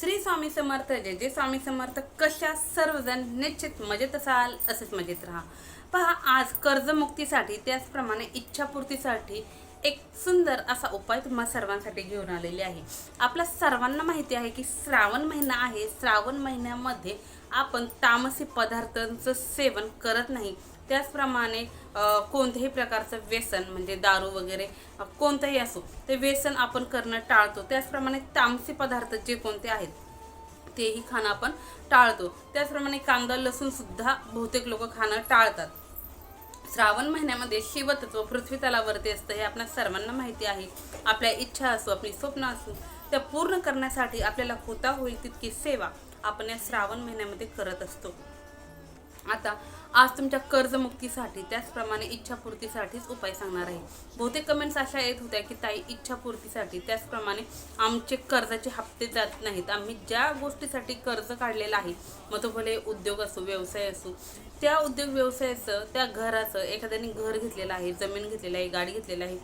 श्री स्वामी समर्थ जय जय स्वामी समर्थ. कशा सर्वजण निश्चित मजेत असाल असेच मजेत राहा. पहा आज कर्जमुक्तीसाठी त्याचप्रमाणे इच्छापूर्तीसाठी एक सुंदर असा उपाय तुम्हा सर्वांसाठी घेऊन आलेले आहे. आपल्या सर्वांना माहिती आहे की श्रावण महिना आहे. श्रावण महिन्यामध्ये आपण तामसी पदार्थांचं सेवन करत नाही. त्याचप्रमाणे कोणत्याही प्रकारचं व्यसन म्हणजे दारू वगैरे कोणतंही असो ते व्यसन आपण करणं टाळतो. त्याचप्रमाणे तामसी पदार्थ जे कोणते आहेत तेही खाणं आपण टाळतो. त्याचप्रमाणे कांदा लसूण सुद्धा बहुतेक लोक खाणं टाळतात. श्रावण महिन्यामध्ये शिवतत्व पृथ्वी तलावरती असतं हे आपल्या सर्वांना माहिती आहे. आपल्या इच्छा असो आपली स्वप्न असो त्या पूर्ण करण्यासाठी आपल्याला होता होईल तितकी सेवा आपण या श्रावण महिन्यामध्ये करत असतो. आता आज तुमच्या कर्जमुक्तीसाठी त्याचप्रमाणे इच्छापूर्तीसाठीच उपाय सांगणार आहे. बहुतेक कमेंट्स अशा येत होत्या की ताई इच्छापूर्तीसाठी त्याचप्रमाणे आमचे कर्जाचे हप्ते जात नाहीत. आम्ही ज्या गोष्टीसाठी कर्ज काढलेलं आहे मग तो भले उद्योग असो व्यवसाय असो त्या उद्योग व्यवसायाचं त्या घराचं एखाद्याने घर घेतलेलं आहे जमीन घेतलेलं आहे गाडी घेतलेलं आहे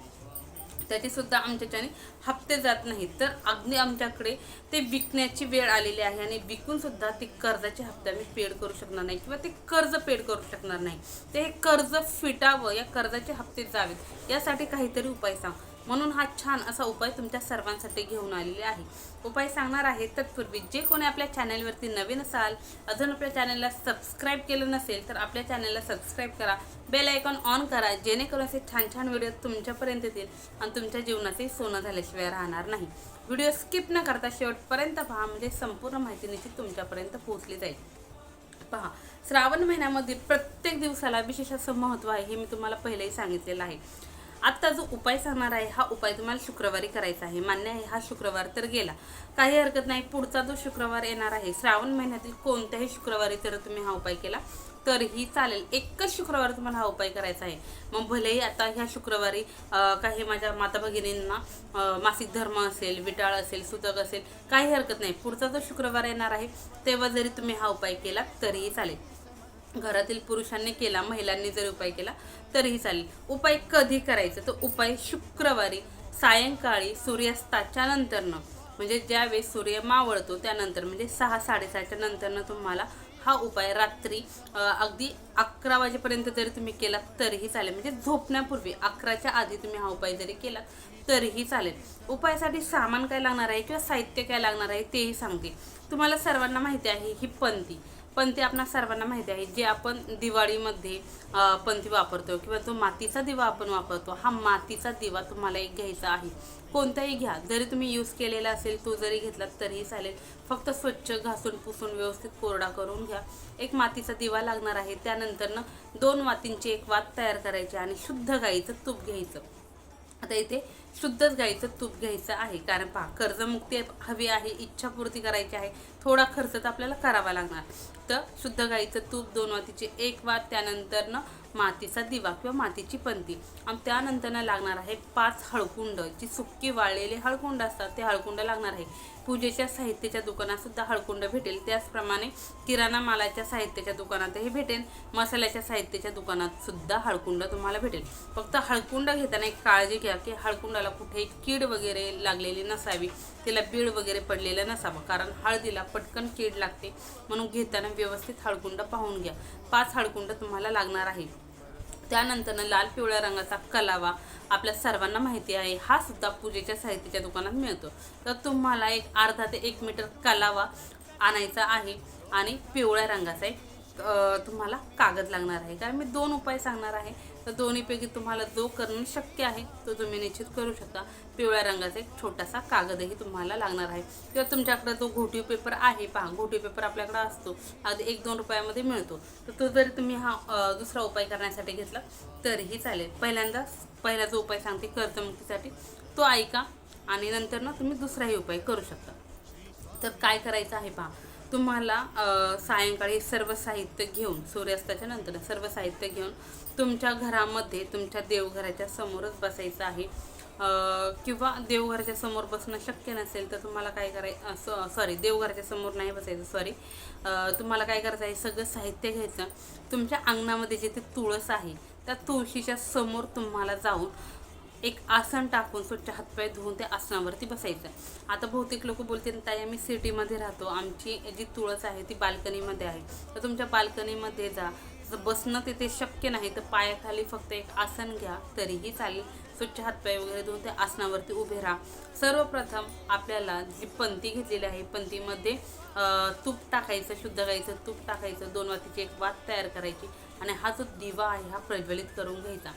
त्याचेसुद्धा आमच्याच्याने हप्ते जात नाहीत. तर अगदी आमच्याकडे ते विकण्याची वेळ आलेली आहे आणि विकून सुद्धा ते कर्जाचे हप्ते आम्ही पेड करू शकणार नाही किंवा ते कर्ज पेड करू शकणार नाही. ते हे कर्ज फिटावं या कर्जाचे हप्ते जावेत. यासाठी काहीतरी उपाय सांग. म्हणून हा छान असा उपाय तुमच्या सर्वांसाठी घेऊन आलेले आहे. उपाय सांगणार आहे तत्पूर्वी जे कोणी आपल्या चॅनलवरती नवीन असाल अजून आपल्या चॅनलला सबस्क्राईब केलं नसेल तर आपल्या चॅनलला सबस्क्राईब करा. बेल आयकॉन ऑन करा जेणेकरून असे छान छान व्हिडिओ तुमच्यापर्यंत येतील आणि तुमच्या जीवनाचे सोनं झाल्याशिवाय राहणार नाही. व्हिडिओ स्किप न करता शेवटपर्यंत पहा म्हणजे संपूर्ण माहिती निश्चित तुमच्यापर्यंत पोहोचली जाईल. पहा श्रावण महिन्यामध्ये प्रत्येक दिवसाला विशेष असं महत्त्व आहे हे मी तुम्हाला पहिलेही सांगितलेलं आहे. आत्ता जो उपाय सांगणार आहे हा उपाय तुम्हाला शुक्रवारी करायचा आहे. मान्य आहे हा शुक्रवार तर गेला. काही हरकत नाही पुढचा जो शुक्रवार येणार आहे श्रावण महिन्यातील कोणत्याही शुक्रवारी जर तुम्ही हा उपाय केला तरीही चालेल. एकच शुक्रवार तुम्हाला हा उपाय करायचा आहे. मग भलेही आता ह्या शुक्रवारी काही माझ्या माता भगिनींना मासिक धर्म असेल विटाळ असेल सुतक असेल काही हरकत नाही. पुढचा जो शुक्रवार येणार आहे तेव्हा जरी तुम्ही हा उपाय केला तरीही चालेल. घरातील पुरुषांनी केला महिलांनी जरी उपाय केला तरीही चालेल. उपाय कधी करायचा? तर उपाय शुक्रवारी सायंकाळी सूर्यास्ताच्या नंतरनं. म्हणजे ज्यावेळेस सूर्य मावळतो त्यानंतर म्हणजे सहा साडेसहाच्या नंतरनं तुम्हाला हा उपाय रात्री अगदी अकरा वाजेपर्यंत जरी तुम्ही केला तरीही चालेल. म्हणजे झोपण्यापूर्वी अकराच्या आधी तुम्ही हा उपाय जरी केला तरीही चालेल. उपायासाठी सामान काय लागणार आहे किंवा साहित्य काय लागणार आहे तेही सांगते. तुम्हाला सर्वांना माहिती आहे ही पंथी पण ते आपणा सर्वांना माहिती आहे जे आपण दिवाळीमध्ये पंथी वापरतो किंवा तो मातीचा दिवा आपण वापरतो हा मातीचा दिवा तुम्हाला एक घ्यायचा आहे. कोणताही घ्या. जरी तुम्ही यूज केलेला असेल तो जरी घेतला तरीही चालेल. फक्त स्वच्छ घासून पुसून व्यवस्थित कोरडा करून घ्या. एक मातीचा दिवा लागणार आहे त्यानंतरनं दोन वातींची एक वात तयार करायची आणि शुद्ध गाईचं तूप घ्यायचं. आता इथे शुद्धच गाईचं तूप घ्यायचं आहे. कारण पहा कर्जमुक्ती हवी आहे इच्छापूर्ती करायची आहे थोडा खर्च तर आपल्याला करावा लागणार. तर शुद्ध गाईचं तूप दोन वातीचे एक वात त्यानंतरनं मातीचा दिवा किंवा मातीची पंती. आणि त्यानंतरनं लागणार आहे पाच हळकुंड जी सुक्की वाळलेले हळकुंड असतात ते हळकुंड लागणार आहे. पूजेच्या साहित्याच्या दुकानात सुद्धा हळकुंड भेटेल. त्याचप्रमाणे किराणा मालाच्या साहित्याच्या दुकानातही भेटेल. मसाल्याच्या साहित्याच्या दुकानात सुद्धा हळकुंड तुम्हाला भेटेल. फक्त हळकुंड घेताना एक काळजी घ्या की हळकुंडाला कुठेही कीड वगैरे लागलेली नसावी तिला बीड वगैरे पडलेलं नसावं. कारण हळदीला पटकन कीड लागते. म्हणून घेताना व्यवस्थित हळकुंड पाहून घ्या. पाच हळकुंड तुम्हाला लागणार आहे त्यानंतरनं लाल पिवळ्या रंगाचा कलावा आपल्या सर्वांना माहिती आहे. हा सुद्धा पूजेच्या साहित्याच्या दुकानात मिळतो. तर तुम्हाला एक अर्धा ते एक मीटर कलावा आणायचा आहे आणि पिवळ्या रंगाचा एक तुम्हाला कागद लागणार आहे. कारण मी दोन उपाय सांगणार आहे. तर दोन्हीपैकी तुम्हाला जो करणं शक्य आहे तो तुम्ही निश्चित करू शकता. पिवळ्या रंगाचा एक छोटासा कागदही तुम्हाला लागणार आहे. किंवा तुमच्याकडे जो घोटीव पेपर आहे पहा घोटीव पेपर आपल्याकडे असतो. अगदी एक दोन रुपयामध्ये मिळतो. तर तो जरी तुम्ही हा दुसरा उपाय करण्यासाठी घेतला तरीही चालेल. पहिल्यांदा पहिला जो उपाय सांगते कर्जमुक्तीसाठी तो ऐका आणि नंतर ना तुम्ही दुसराही उपाय करू शकता. तर काय करायचं आहे पहा तुम्हाला सायंकाळी सर्व साहित्य घेऊन सूर्यास्ताच्या नंतर सर्व साहित्य घेऊन तुमच्या घरामध्ये तुमच्या देवघराच्या समोरच बसायचं आहे. किंवा देवघराच्या समोर बसणं शक्य नसेल तर तुम्हाला काय करायचं सॉरी देवघराच्या समोर नाही बसायचं सॉरी तुम्हाला काय करायचं आहे सगळं साहित्य घ्यायचं. तुमच्या अंगणामध्ये जिथे तुळस आहे त्या तुळशीच्या समोर तुम्हाला जाऊन एक आसन टाकून स्वच्छ हातपाय धुवून त्या आसनावरती बसायचं. आता बहुतेक लोक बोलतील ताई आम्ही सिटीमध्ये राहतो. आमची जी तुळस आहे ती बाल्कनीमध्ये आहे. तर तुमच्या बाल्कनीमध्ये जा. जर बसणं तिथे शक्य नाही तर पायाखाली फक्त एक आसन घ्या तरीही चालेल. स्वच्छ हातपाय वगैरे धुवून त्या आसनावरती उभे राहा. सर्वप्रथम आपल्याला जी पंती घेतलेली आहे पंतीमध्ये तूप टाकायचं शुद्ध गाईचं तूप टाकायचं दोन वातीची एक वात तयार करायची आणि हा जो दिवा आहे हा प्रज्वलित करून घ्यायचा.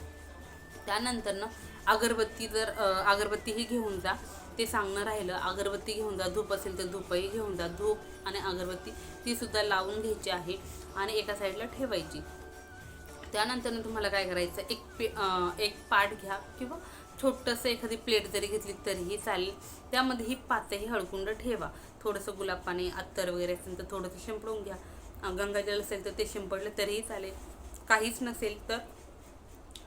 त्यानंतर ना अगरबत्ती जर अगरबत्तीही घेऊन जा. ते सांगणं राहिलं अगरबत्ती घेऊन जा धूप असेल तर धूपही घेऊन जा. धूप आणि अगरबत्ती ती सुद्धा लावून घ्यायची आहे आणि एका साईडला ठेवायची. त्यानंतर तुम्हाला काय करायचं एक पे एक पाट घ्या किंवा छोटंसं एखादी प्लेट जरी घेतली तरीही चालेल. त्यामध्ये ही पाचही हळकुंड ठेवा. थोडंसं गुलाब पाणी अत्तर वगैरे असेल तर थोडंसं शिंपडून घ्या. गंगाजल असेल तर ते शिंपडलं तरीही चालेल. काहीच नसेल तर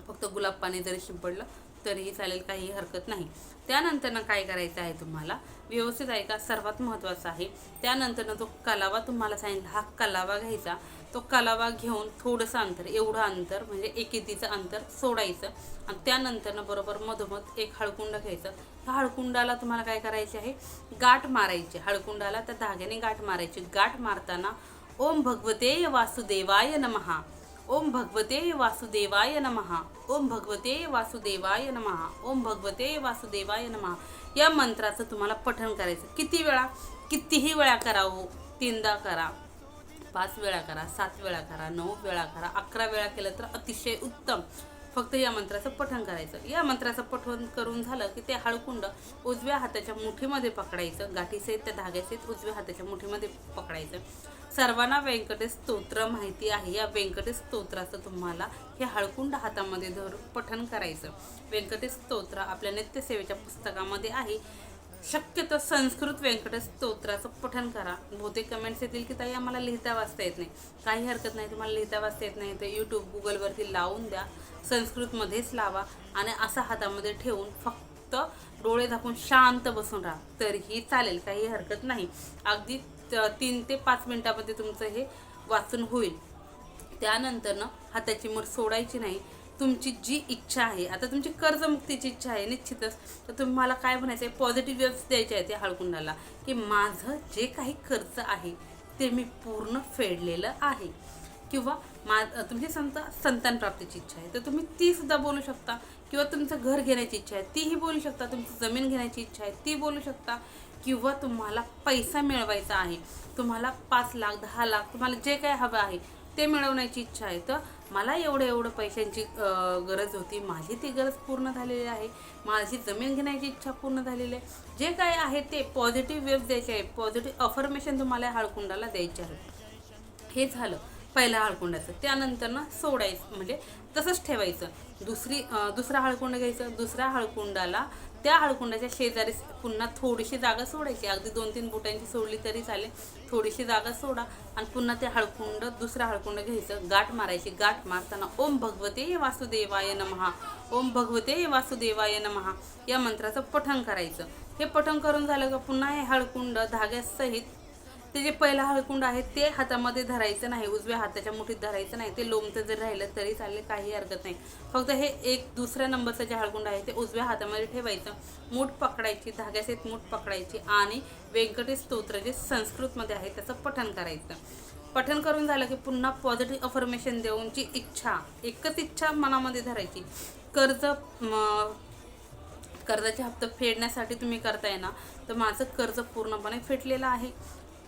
फक्त गुलाब पाणी जरी शिंपडलं तरीही चालेल काही हरकत नाही. त्यानंतरनं काय करायचं आहे तुम्हाला? व्यवस्थित आहे का? सर्वात महत्त्वाचं आहे. त्यानंतरनं जो कलावा तुम्हाला सांगितला. हा कलावा घ्यायचा. तो कलावा घेऊन थोडंसं अंतर एवढं अंतर म्हणजे एक इंचीचं अंतर सोडायचं. आणि त्यानंतरनं बरोबर मधोमध एक हळकुंड घ्यायचं. ह्या हळकुंडाला तुम्हाला काय करायचे आहे? गाठ मारायची. हळकुंडाला त्या धाग्याने गाठ मारायची. गाठ मारताना ओम भगवते वासुदेवाय नमहा. ओम भगवते वासुदेवाय नमः. ओम भगवते वासुदेवाय नमः. ओम भगवते वासुदेवाय नमः. या मंत्राचं तुम्हाला पठण करायचं. किती वेळा? कितीही वेळा करा हो. तीनदा करा. पाच वेळा करा. सात वेळा करा. नऊ वेळा करा. अकरा वेळा केलं तर अतिशय उत्तम. फक्त या मंत्राचं पठण करायचं. या मंत्राचं पठण करून झालं की ते हळकुंड उजव्या हाताच्या मुठीमध्ये पकडायचं. गाठीसहित त्या धाग्यासहित उजव्या हाताच्या मुठीमध्ये पकडायचं. सर्वांना व्यंकटेश स्तोत्र माहिती आहे. या व्यंकटेश स्तोत्राचं तुम्हाला हे हळकुंड हातामध्ये धरून पठण करायचं. व्यंकटेश स्तोत्र आपल्या नित्यसेवेच्या पुस्तकामध्ये आहे. शक्यतो संस्कृत व्यंकटेश स्तोत्राचं पठण करा. बहुतेक कमेंट्स येतील की ताई आम्हाला लिहिता वाचता येत नाही. काही हरकत नाही तुम्हाला लिहिता वाचता येत नाही. तर यूट्यूब गुगलवरती लावून द्या. संस्कृतमध्येच लावा आणि असा हातामध्ये ठेवून फक्त डोळे झाकून शांत बसून राहा. तरीही चालेल काही हरकत नाही. अगदी तीन ते पाच मिनटामध्ये तुमचं हे वाचून होईल. त्यानंतर ना हाताची मूठ सोडायची नाही. तुमची जी इच्छा आहे आता तुमची कर्जमुक्तीची इच्छा आहे निश्चितच तर तुम्हाला काय म्हणायचं आहे पॉझिटिव्ह वेव्स द्यायचे आहे त्या हळकुंडाला की माझं जे काही खर्च आहे ते मी पूर्ण फेडलेलं आहे. किंवा मा तुमची संत संतान प्राप्तीची इच्छा आहे तर तुम्ही ती सुद्धा बोलू शकता. किंवा तुमचं घर घेण्याची इच्छा आहे तीही बोलू शकता. तुमची जमीन घेण्याची इच्छा आहे ती बोलू शकता. किंवा तुम्हाला पैसा मिळवायचा आहे तुम्हाला पाच लाख दहा लाख तुम्हाला जे काय हवं आहे ते मिळवण्याची इच्छा आहे. तर मला एवढं एवढं पैशांची गरज होती. माझी ती गरज पूर्ण झालेली आहे. माझी जमीन घेण्याची इच्छा पूर्ण झालेली आहे. जे काय आहे ते पॉझिटिव्ह वेव्ह द्यायचे आहे. पॉझिटिव्ह अफर्मेशन तुम्हाला हाळकुंडाला द्यायचे आहे. हे झालं पहिल्या हळकुंडाचं. त्यानंतर ना सोडायचं म्हणजे तसंच ठेवायचं. दुसरी दुसरा हळकुंड घ्यायचं. दुसऱ्या हळकुंडाला त्या हळकुंडाच्या शेजारी पुन्हा थोडीशी जागा सोडायची. अगदी दोन तीन बुटांची सोडली तरी चालेल. थोडीशी जागा सोडा आणि पुन्हा ते हळकुंड दुसरा हळकुंड घ्यायचं. गाठ मारायची. गाठ मारताना ओम भगवते वासुदेवाय नमहा. ओम भगवते वासुदेवाय नमहा. या मंत्राचं पठण करायचं. हे पठण करून झालं का पुन्हा हे हळकुंड धाग्यासहित ते जे पहिला हळकुंड आहे ते हातामध्ये धरायचं नाही उजव्या हाताच्या मुठीत धरायचं नाही ते लोमचं जर राहिलं तरी चालेल काही हरकत नाही. फक्त हे एक दुसऱ्या नंबरचं जे हळकुंड आहे ते उजव्या हातामध्ये ठेवायचं. मूठ पकडायची धाग्यासहित मूठ पकडायची आणि व्यंकटेश स्तोत्र जे संस्कृतमध्ये आहे त्याचं पठण करायचं. पठण करून झालं की पुन्हा पॉझिटिव्ह अफर्मेशन देऊन जी इच्छा एकच इच्छा मनामध्ये धरायची. कर्ज कर्जाचे हप्ते फेडण्यासाठी तुम्ही करताय ना तर माझं कर्ज पूर्णपणे फेटलेलं आहे.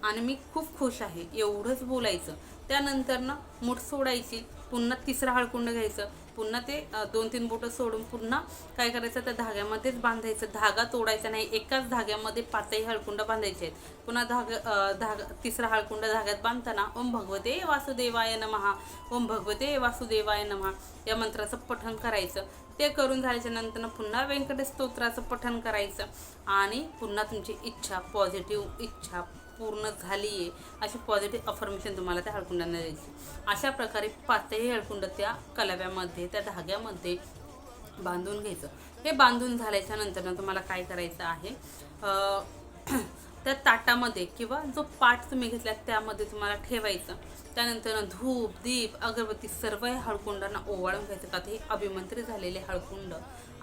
आणि मी खूप खुश आहे. एवढंच बोलायचं. त्यानंतर ना मूठ सोडायची पुन्हा तिसरा हळकुंड घ्यायचं पुन्हा ते दोन तीन बोटं सोडून पुन्हा काय करायचं त्या धाग्यामध्येच बांधायचं. धागा तोडायचा नाही एकाच धाग्यामध्ये पाचही हळकुंड बांधायचे आहेत. पुन्हा धाग धागा तिसरा हळकुंड धाग्यात बांधताना ओम भगवते वासुदेवाय नमहा ओम भगवते वासुदेवाय नमहा या मंत्राचं पठण करायचं. ते करून झाल्याच्यानंतर पुन्हा व्यंकटेश स्तोत्राचं पठण करायचं. आणि पुन्हा तुमची इच्छा पॉझिटिव्ह इच्छा पूर्ण झाली आहे अशी पॉझिटिव्ह अफर्मेशन तुम्हाला त्या हळकुंडांना द्यायची. अशा प्रकारे पाचही हळकुंड त्या कलव्यामध्ये त्या धाग्यामध्ये बांधून घ्यायचं. हे बांधून झाल्याच्यानंतर तुम्हाला काय करायचं आहे? त्या ताटामध्ये किंवा जो पाट तुम्ही घेतला त्यामध्ये तुम्हाला ठेवायचं. त्यानंतर धूप दीप अगरबत्ती सर्व या हळकुंडांना ओवाळून घ्यायचं. का हे अभिमंत्रित झालेले हळकुंड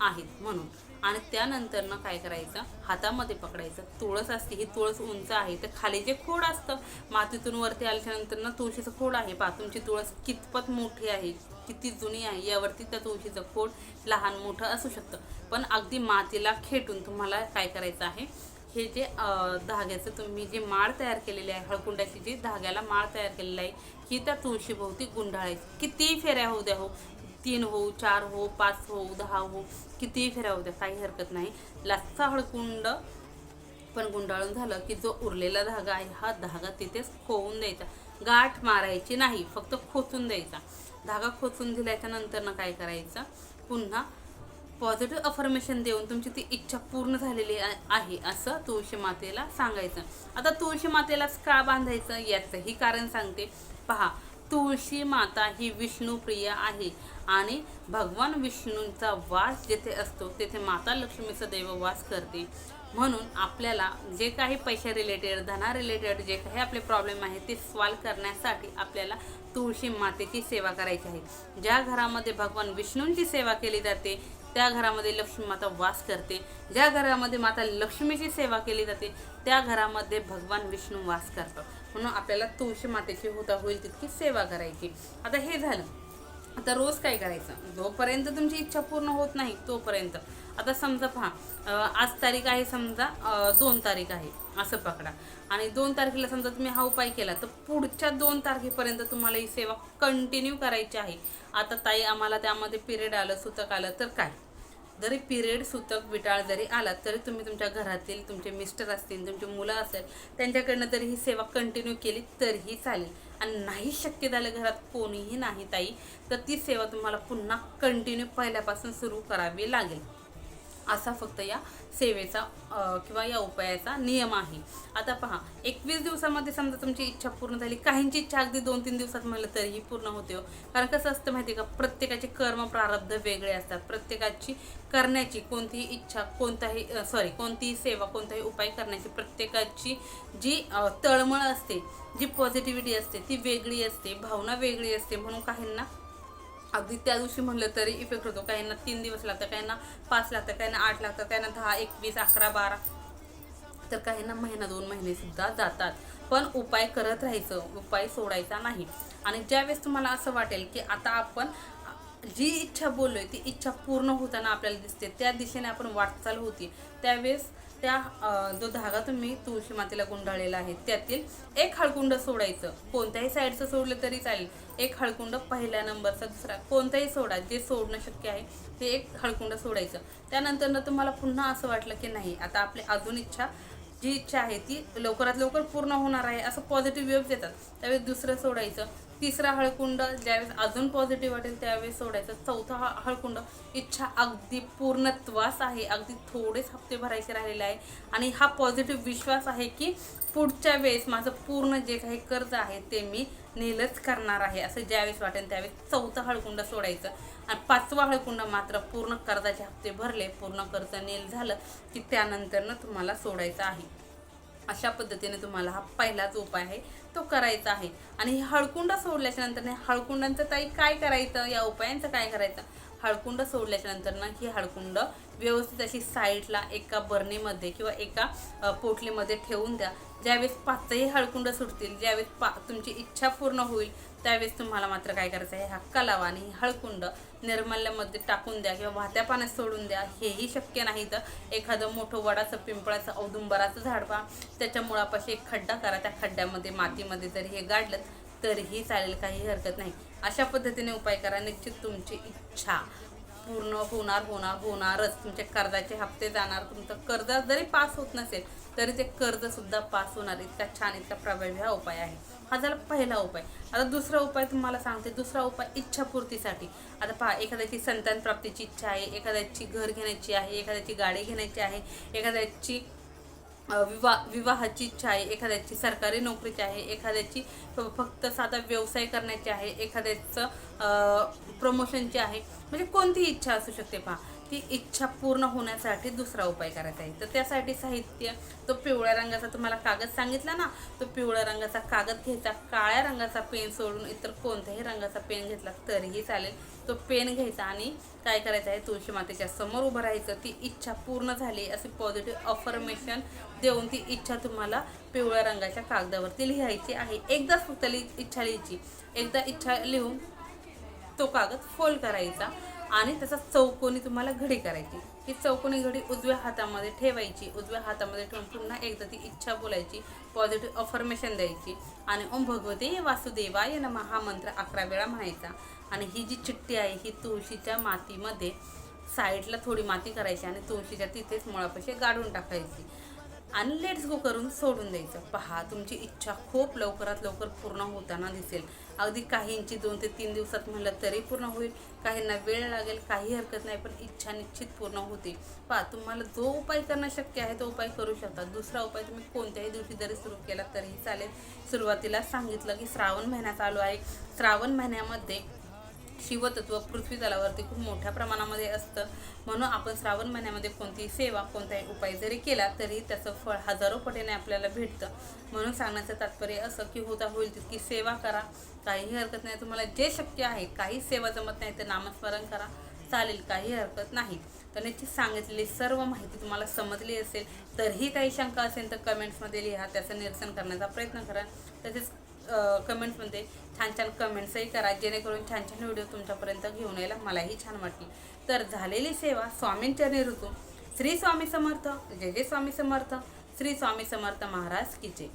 आहेत म्हणून. आणि त्यानंतर ना काय करायचं? हातामध्ये पकडायचं. तुळस असते ही तुळस उंच आहे तर खाली जे खोड असतं मातीतून वरती आल्याच्यानंतर ना तुळशीचं खोड आहे. पहा तुमची तुळस कितपत मोठी आहे किती जुनी आहे यावरती त्या तुळशीचं खोड लहान मोठं असू शकतं. पण अगदी मातीला खेटून तुम्हाला काय करायचं आहे? हे जे धाग्याचं तुम्ही जे माळ तयार केलेली आहे हळकुंडाची जी धाग्याला माळ तयार केलेली आहे ही त्या तुळशीभोवती गुंडाळायची कितीही फेऱ्या होऊ द्या हो तीन हो चार हो पाच हो दहा हो कितीही फेऱ्या होऊ द्या काही हरकत नाही. लास्टचा हळकुंड पण गुंडाळून झालं की जो उरलेला धागा आहे हा धागा तिथेच खोवून द्यायचा. गाठ मारायची नाही फक्त खोचून द्यायचा. धागा खोचून दिल्याच्या नंतर ना काय करायचं? पुन्हा पॉझिटिव्ह अफर्मेशन देऊन तुमची ती इच्छा पूर्ण झालेली आहे असं तुळशी मातेला सांगायचं. आता तुळशी मातेलाच का बांधायचं? याचंही कारण सांगते. पहा तुळशी माता ही विष्णुप्रिय आहे आणि भगवान विष्णूंचा वास जेथे असतो तेथे माता लक्ष्मीचा देव वास करते. म्हणून आपल्याला जे काही पैशा रिलेटेड धना रिलेटेड जे काही आपले प्रॉब्लेम आहे ते सॉल्व करण्यासाठी आपल्याला तुळशी मातेची सेवा करायची आहे. ज्या घरामध्ये भगवान विष्णूंची सेवा केली जाते त्या घरामध्ये लक्ष्मी माता वास करते. ज्या घरामध्ये माता लक्ष्मीची सेवा केली जाते त्या घरामध्ये भगवान विष्णू वास करतात. म्हणून आपल्याला तुळशी मातेची होता होईल तितकी सेवा करायची. आता हे झालं. आता रोज काय करायचं? जोपर्यंत तुमची इच्छा पूर्ण होत नाही तोपर्यंत. आता समजा पहा आज तारीख आहे समजा दोन तारीख आहे असं पकडा. आणि दोन तारखेला समजा तुम्ही हा उपाय केला तर पुढच्या दोन तारखेपर्यंत तुम्हाला ही सेवा कंटिन्यू करायची आहे. आता ताई आम्हाला त्यामध्ये पिरियड आलं सुतक आलं तर काय? जरी पिरियड सुतक विटाळ जरी आला तरी तुम्ही तुमच्या घरातील तुमचे मिस्टर असतील तुमची मुलं असेल त्यांच्याकडनं जरी ही सेवा कंटिन्यू केली तरीही चालेल. आणि नाही शक्य झालं घरात कोणीही नाही ताई तर ती सेवा तुम्हाला पुन्हा कंटिन्यू पहिल्यापासून सुरू करावी लागेल. असा फक्त या सेवेचा किंवा या उपायाचा नियम आहे. आता पहा एकवीस दिवसामध्ये समजा तुमची इच्छा पूर्ण झाली काहींची इच्छा अगदी दोन तीन दिवसात म्हणलं तरीही पूर्ण होते हो. कारण कसं असतं माहिती आहे का प्रत्येकाचे कर्म प्रारब्ध वेगळे असतात. प्रत्येकाची करण्याची कोणतीही इच्छा कोणताही सॉरी कोणतीही सेवा कोणताही उपाय करण्याची प्रत्येकाची जी तळमळ असते जी पॉझिटिव्हिटी असते ती वेगळी असते भावना वेगळी असते. म्हणून काहींना अगदी त्या दिवशी म्हणलं तरी इफेक्ट होतो. काहींना तीन दिवस लागतात काहींना पाच लागतात काहींना आठ लागतात काहींना दहा एकवीस अकरा बारा. तर काहींना महिना दोन महिने सुद्धा जातात. पण उपाय करत राहायचं उपाय सोडायचा नाही. आणि ज्यावेळेस तुम्हाला असं वाटेल की आता आपण जी इच्छा बोललोय ती इच्छा पूर्ण होताना आपल्याला दिसते त्या दिशेने आपण वाटचाल होती त्यावेळेस त्या जो धागा तुम्ही तुळशी मातेला गुंडाळलेला आहे त्यातील एक हळकुंड सोडायचं. कोणत्याही साईडचं सोडलं तरी चालेल. एक हळकुंड पहिल्या नंबरचा दुसरा कोणताही सोडा जे सोडणं शक्य आहे ते एक हळकुंड सोडायचं. त्यानंतर तुम्हाला पुन्हा असं वाटलं की नाही आता आपली अजून इच्छा जी इच्छा आहे ती लवकरात लवकर पूर्ण होणार आहे असं पॉझिटिव्ह वेव्स येतात. त्यावेळेस दुसरं सोडायचं. तिसरा हळकुंड ज्यावेळेस अजून पॉझिटिव्ह वाटेल त्यावेळेस सोडायचं. चौथा ह- हळकुंड इच्छा अगदी पूर्णत्वास आहे. अगदी थोडेच हप्ते भरायचे राहिलेले आहे. आणि हा पॉझिटिव्ह विश्वास आहे की पुढच्या वेळेस माझं पूर्ण जे काही कर्ज आहे ते मी नीलच करणार आहे. असं ज्यावेळेस वाटेल त्यावेळेस चौथा हळकुंड सोडायचं. आणि पाचवा हळकुंड मात्र पूर्ण कर्जाचे हप्ते भरले पूर्ण कर्ज नील झालं की त्यानंतरनं तुम्हाला सोडायचं आहे. अशा पद्धतीने तुम्हाला हा पहिलाच उपाय आहे तो करायचा आहे. आणि हळकुंड सोडल्याच्या नंतर हळकुंडांचं ताई काय करायचं? या उपायांचं काय करायचं? हळकुंड सोडल्याच्या नंतर ना ही हळकुंड व्यवस्थित अशी साईडला एका बरणीमध्ये किंवा एका पोटलीमध्ये ठेवून द्या. ज्यावेळेस पाचही हळकुंड सुटतील ज्यावेळेस पा तुमची इच्छा पूर्ण होईल त्यावेळेस तुम्हाला मात्र काय करायचं आहे? हा कलावा आणि हळकुंड निर्मल्यामध्ये टाकून द्या किंवा वाहत्या पाण्यात सोडून द्या. हेही शक्य नाही तर एखादं मोठं वडाचं पिंपळाचं औदुंबराचं झाड पहा. त्याच्या मुळापाशी एक खड्डा करा. त्या खड्ड्यामध्ये मातीमध्ये जरी हे गाडलं तरीही चालेल काही हरकत नाही. अशा पद्धतीने उपाय करा. निश्चित तुमची इच्छा पूर्ण होणार होणार होणारच. तुमचे कर्जाचे हप्ते जाणार. तुमचं कर्ज जरी पास होत नसेल तरी ते कर्जसुद्धा पास होणार. इतका छान इतका प्रभावी हा उपाय आहे. हा झाला पहिला उपाय. आता दुसरा उपाय तुम्हाला सांगते. दुसरा उपाय इच्छापूर्तीसाठी. आता पहा एखाद्याची संतान प्राप्तीची इच्छा आहे एखाद्याची घर घेण्याची आहे एखाद्याची गाडी घेण्याची आहे एखाद्याची विवा विवाहाची इच्छा आहे एखाद्याची सरकारी नोकरीची आहे एखाद्याची फ- फक्त साधा व्यवसाय करण्याची आहे एखाद्याचं प्रमोशनची आहे. म्हणजे कोणतीही इच्छा असू शकते पहा. ती इच्छा पूर्ण होण्यासाठी दुसरा उपाय करायचा आहे. तर त्यासाठी साहित्य तो पिवळ्या रंगाचा तुम्हाला कागद सांगितला ना तो पिवळ्या रंगाचा कागद घ्यायचा काळ्या रंगाचा पेन सोडून इतर कोणत्याही रंगाचा पेन घेतला तरीही चालेल. तो पेन घ्यायचा आणि काय करायचं आहे तुळशी मातेच्या समोर उभं राहायचं. ती इच्छा पूर्ण झाली असे पॉझिटिव्ह अफर्मेशन देऊन ती इच्छा तुम्हाला पिवळ्या रंगाच्या कागदावरती लिहायची आहे. एकदाच फक्त लि इच्छा लिहायची. एकदा इच्छा लिहून तो कागद फोल्ड करायचा. आणि त्याचा चौकोनी तुम्हाला घडी करायची. ही चौकोनी घडी उजव्या हातामध्ये ठेवायची. उजव्या हातामध्ये ठेवून पुन्हा एकदा ती इच्छा बोलायची. पॉझिटिव्ह अफर्मेशन द्यायची. आणि ओम भगवते वासुदेवाय नमा हा मंत्र अकरा वेळा म्हणायचा. आणि ही जी चिठ्ठी आहे ही तुळशीच्या मातीमध्ये साईडला थोडी माती करायची आणि तुळशीच्या तिथेच मुळापाशी गाडून टाकायची. आणि लेट्स गो करून सोडून द्यायचं. पहा तुमची इच्छा खूप लवकरात लवकर पूर्ण होताना दिसेल. अगदी काहींची दोन ते तीन दिवसात म्हणलं तरी पूर्ण होईल. काहींना वेळ लागेल काही हरकत नाही पण इच्छा निश्चित पूर्ण होते. पहा तुम्हाला जो उपाय करणं शक्य आहे तो उपाय करू शकता. दुसरा उपाय तुम्ही कोणत्याही दिवशी जरी सुरू केला तरीही चालेल. सुरुवातीला सांगितलं की श्रावण महिना चालू आहे. श्रावण महिन्यामध्ये शिवतत्व पृथ्वी तलावरती खूप मोठ्या प्रमाणामध्ये असतं. म्हणून आपण श्रावण महिन्यामध्ये कोणतीही सेवा कोणताही उपाय जरी केला तरी त्याचं फळ हजारो पटीने आपल्याला भेटतं. म्हणून सांगण्याचं तात्पर्य असं की होता होईल तितकी सेवा करा. काहीही हरकत नाही तुम्हाला जे शक्य आहे काही सेवा जमत नाही तर नामस्मरण करा. चालेल काही हरकत नाही. तर निश्चित सांगितलेली सर्व माहिती तुम्हाला समजली असेल तरीही काही शंका असेल तर कमेंट्समध्ये लिहा त्याचं निरसन करण्याचा प्रयत्न करा. तसेच कमेंट्समध्ये छान छान कमेंट्सही करा जेणेकरून छान छान व्हिडिओ तुमच्यापर्यंत घेऊन यायला मलाही छान वाटली. तर झालेली सेवा स्वामींच्या ऋतू श्री स्वामी समर्थ जय जय स्वामी समर्थ. श्री स्वामी समर्थ महाराज किचे